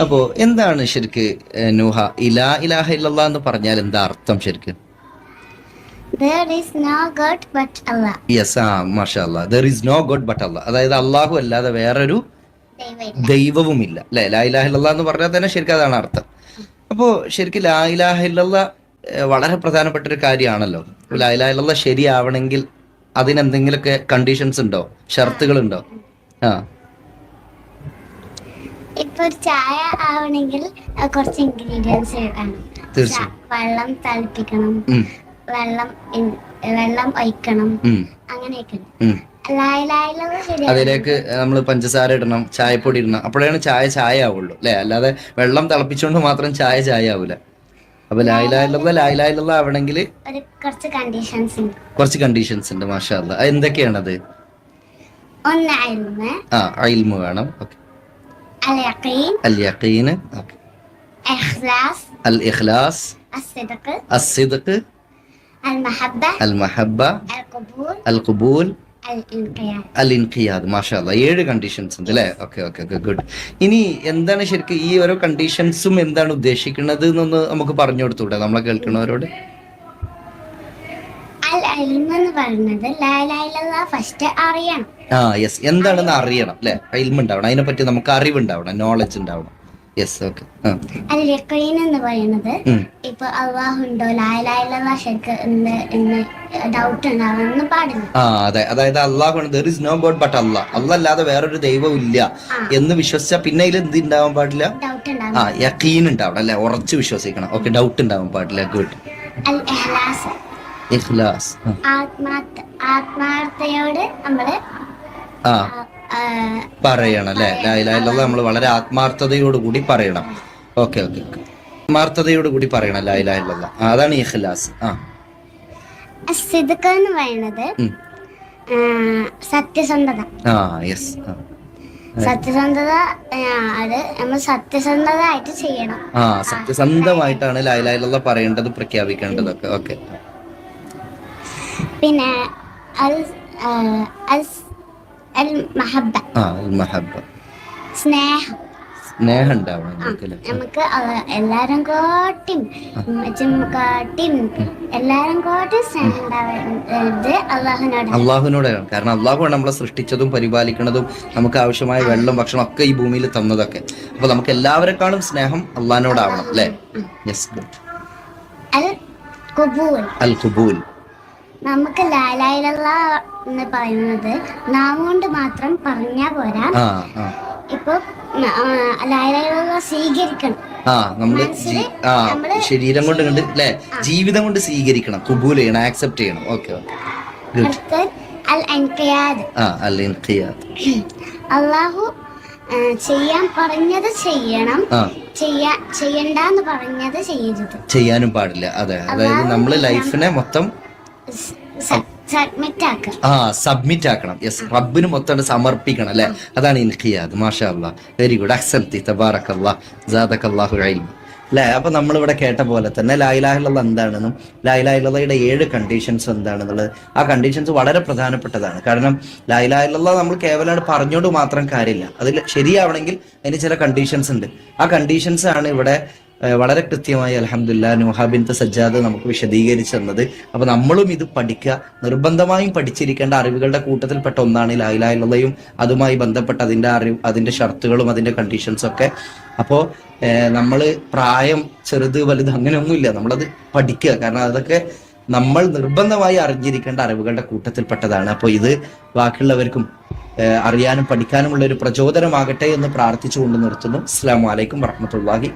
അപ്പോ എന്താണ് ശരിക്ക് നൂഹ? ഇലാ ഇലാഹ ഇല്ലല്ലാ എന്ന് പറഞ്ഞാൽ എന്താ അർത്ഥം ശരിക്ക്? There is no God but Allah. അതായത് അള്ളാഹു അല്ലാതെ വേറൊരു. ദൈവവുമില്ല. അല്ലെ? ലാ ഇലാഹ ഇല്ലല്ലാ എന്ന് പറഞ്ഞാൽ തന്നെ ശരിക്കും അതാണ് അർത്ഥം. അപ്പോ ശരിക്കും ലാ ഇലാഹ ഇല്ലല്ലാ വളരെ പ്രധാനപ്പെട്ട ഒരു കാര്യമാണല്ലോ. ലാ ഇലാഹ ഇല്ലല്ലാ ശരിയാവണമെങ്കിൽ അതിനെന്തെങ്കിലുമൊക്കെ കണ്ടീഷൻസ് ഉണ്ടോ? ഷർത്തുകൾ ഉണ്ടോ ആ. ഇപ്പൊ ഒരു ചായ ആവണമെങ്കിൽ കുറച്ച് ഇൻഗ്രീഡിയൻസ് വേണം. വെള്ളം തിളപ്പിക്കണം. വെള്ളം വെള്ളം ഒഴിക്കണം. അങ്ങനെയൊക്കെ. അതിലേക്ക് നമ്മൾ പഞ്ചസാര ഇടണം ചായപ്പൊടി ഇടണം. അപ്പോഴാണ് ചായ ചായ ആവുള്ളൂ അല്ലെ? അല്ലാതെ വെള്ളം തിളപ്പിച്ചുകൊണ്ട് മാത്രം ചായ ചായ ആവൂല അപ്പൊ ലായിലായുള്ള ലായിലായുള്ള ആവണമെങ്കിൽ കുറച്ച് കണ്ടീഷൻസ് ഉണ്ട്. മാഷാ എന്തൊക്കെയാണത്? ഒന്ന് ആ അയിൽമ വേണം. ഓക്കെ. അൽ اليقين الاخلاص الاخلاص الصدق الصدق المحبه المحبه القبول القبول അൽ മഹബ്ബ അൽ മഹബ്ബ അൽ ഖബൂൽ അൽ ഖുബൂൽ അൽ ഇൻഖിയാദ് അൽ ഇൻഖിയാദ് മാഷാ ഏഴ് കണ്ടീഷൻസ് ഉണ്ട് അല്ലേ? ഓക്കെ ഓക്കെ ഓക്കെ ഗുഡ് ഇനി എന്താണ് ശരിക്കും ഈ ഓരോ കണ്ടീഷൻസും എന്താണ് ഉദ്ദേശിക്കുന്നത് എന്നൊന്ന് നമുക്ക് പറഞ്ഞു കൊടുത്തൂടെ നമ്മളെ കേൾക്കുന്നവരോട്? അൽ അൽമ എന്ന് പറയുന്നത് ഫസ്റ്റ് അറിയണം. ആ യെസ് എന്താണെന്ന് അറിയണം അല്ലെ? അയിൽമുണ്ടാവണം. ഉണ്ടാവണം അതിനെപ്പറ്റി നമുക്ക് അറിവുണ്ടാവണം നോളജ് ഉണ്ടാവണം. യെസ് ഓക്കെ അൽ എന്ന് പറയുന്നത് ഉം. ഇപ്പൊ അള്ളാഹു ഉണ്ടോ ലായിലായിലുള്ള ശരിക്ക് എന്ന് എന്ന് ഡൗട്ട് ഉണ്ടാവാനൊന്നും പാടില്ല. ആ അതെ. അതായത് അള്ളാഹു there is no god but Allah അല്ലാതെ വേറൊരു ദൈവം ഇല്ല എന്ന് വിശ്വസിച്ചാൽ പിന്നെ എന്ത് ഉണ്ടാവാൻ പാടില്ല? ഡൗട്ട് ആ യക്കീൻ ഉണ്ടാവണം അല്ലെ? ഉറച്ചു വിശ്വസിക്കണം. ഓക്കെ ഡൗട്ട് ഉണ്ടാവാൻ പാടില്ല. ഗുഡ് അൽ ഇഖ്ലാസ്. ആത്മാർത്ഥയോട് നമ്മൾ ആ. പറയണം അല്ലെ? ലായിലായിലുള്ള നമ്മൾ വളരെ ആത്മാർത്ഥതയോട് കൂടി പറയണം. ഓക്കെ ഓക്കെ ആത്മാർത്ഥതയോട് കൂടി പറയണം ലായിലായിലുള്ള അതാണ് ഇഖ്ലാസ്. ആ. എന്ന് പറയുന്നത് സത്യസന്ധത. ആ യെസ് സത്യസന്ധത അത് നമ്മൾ സത്യസന്ധതായിട്ട് ചെയ്യണം. ആ സത്യസന്ധമായിട്ടാണ് ലായിലായിലുള്ള പറയേണ്ടത് പ്രഖ്യാപിക്കേണ്ടതൊക്കെ. ഓക്കെ. പിന്നെ സ്നേഹം. സ്നേഹം ഉണ്ടാവണം നമുക്ക് എല്ലാരും കോട്ടിയും ഉമ്മച്ചും കോട്ടിയും എല്ലാരും കോട്ടും സ്നേഹം ഉണ്ടാവുന്നത് അള്ളാഹുനോട് അള്ളാഹുനോടാണ് കാരണം അള്ളാഹുവാണ് നമ്മളെ സൃഷ്ടിച്ചതും പരിപാലിക്കുന്നതും നമുക്ക് ആവശ്യമായ വെള്ളം ഭക്ഷണം ഒക്കെ ഈ ഭൂമിയിൽ തന്നതൊക്കെ. അപ്പൊ നമുക്ക് എല്ലാവരെക്കാളും സ്നേഹം അള്ളാഹിനോടാവണം അല്ലേ? യെസ് ഗുഡ് അൽ കുബൂൽ അൽ ഖുബൂൽ. നമുക്ക് ലാലായിലുള്ള എന്ന് പറയുന്നത് നാം കൊണ്ട് മാത്രം പറഞ്ഞാ പോരാ. ഇപ്പൊ ലാലായിലുള്ള സ്വീകരിക്കണം. ആ നമ്മൾ ആ ശരീരം കൊണ്ട് കണ്ട് അല്ലെ ജീവിതം കൊണ്ട് സ്വീകരിക്കണം കുബൂൽ ചെയ്യണം ആക്സെപ്റ്റ് ചെയ്യണം. ഓക്കെ അള്ളാഹു ചെയ്യാൻ പറഞ്ഞത് ചെയ്യണം. ചെയ്യണ്ടെന്ന് പറഞ്ഞത് ചെയ്യരുത്. ചെയ്യാനും പാടില്ല. അതെ അതായത് നമ്മൾ ലൈഫിനെ മൊത്തം ആ സബ്മിറ്റ് ആക്കണം യെസ് റബ്ബിന് മൊത്തം സമർപ്പിക്കണം അല്ലെ? അതാണ് ഇൻഖിയാദ് മാഷാ അല്ലാ വെരി ഗുഡ് തബാറക്കല്ലാ ജാദക്കല്ലാഹു ഇൽമ അല്ലെ? അപ്പൊ നമ്മൾ ഇവിടെ കേട്ട പോലെ തന്നെ ലായിലാഹിലുള്ള എന്താണെന്നും ലായിലാഹിലുള്ളയുടെ ഏഴ് കണ്ടീഷൻസ് എന്താണെന്നുള്ളത് ആ കണ്ടീഷൻസ് വളരെ പ്രധാനപ്പെട്ടതാണ്. കാരണം ലായിലാഹിലുള്ള നമ്മൾ കേവലം പറഞ്ഞോണ്ട് മാത്രം കാര്യമില്ല. അതിൽ ശരിയാവണമെങ്കിൽ അതിന് ചില കണ്ടീഷൻസ് ഉണ്ട്. ആ കണ്ടീഷൻസ് ആണ് ഇവിടെ വളരെ കൃത്യമായി അലഹമുല്ല നുഹാബിന്റെ സജ്ജാദ് നമുക്ക് വിശദീകരിച്ചു തന്നത് അപ്പൊ നമ്മളും ഇത് പഠിക്കുക. നിർബന്ധമായും പഠിച്ചിരിക്കേണ്ട അറിവുകളുടെ കൂട്ടത്തിൽപ്പെട്ട ഒന്നാണ് ലായിലായുള്ളതയും അതുമായി ബന്ധപ്പെട്ട അതിന്റെ അറിവ് അതിന്റെ ഷർത്തുകളും അതിന്റെ കണ്ടീഷൻസും ഒക്കെ. അപ്പോൾ നമ്മൾ പ്രായം ചെറുത് വലുത് അങ്ങനെയൊന്നുമില്ല. നമ്മളത് പഠിക്കുക. കാരണം അതൊക്കെ നമ്മൾ നിർബന്ധമായി അറിഞ്ഞിരിക്കേണ്ട അറിവുകളുടെ കൂട്ടത്തിൽപ്പെട്ടതാണ്. അപ്പോൾ ഇത് ബാക്കിയുള്ളവർക്കും അറിയാനും പഠിക്കാനുമുള്ള ഒരു പ്രചോദനമാകട്ടെ എന്ന് പ്രാർത്ഥിച്ചുകൊണ്ട് നിർത്തുന്നു. അസ്സാം വലൈക്കും വർഹമത്തല്ലാഹി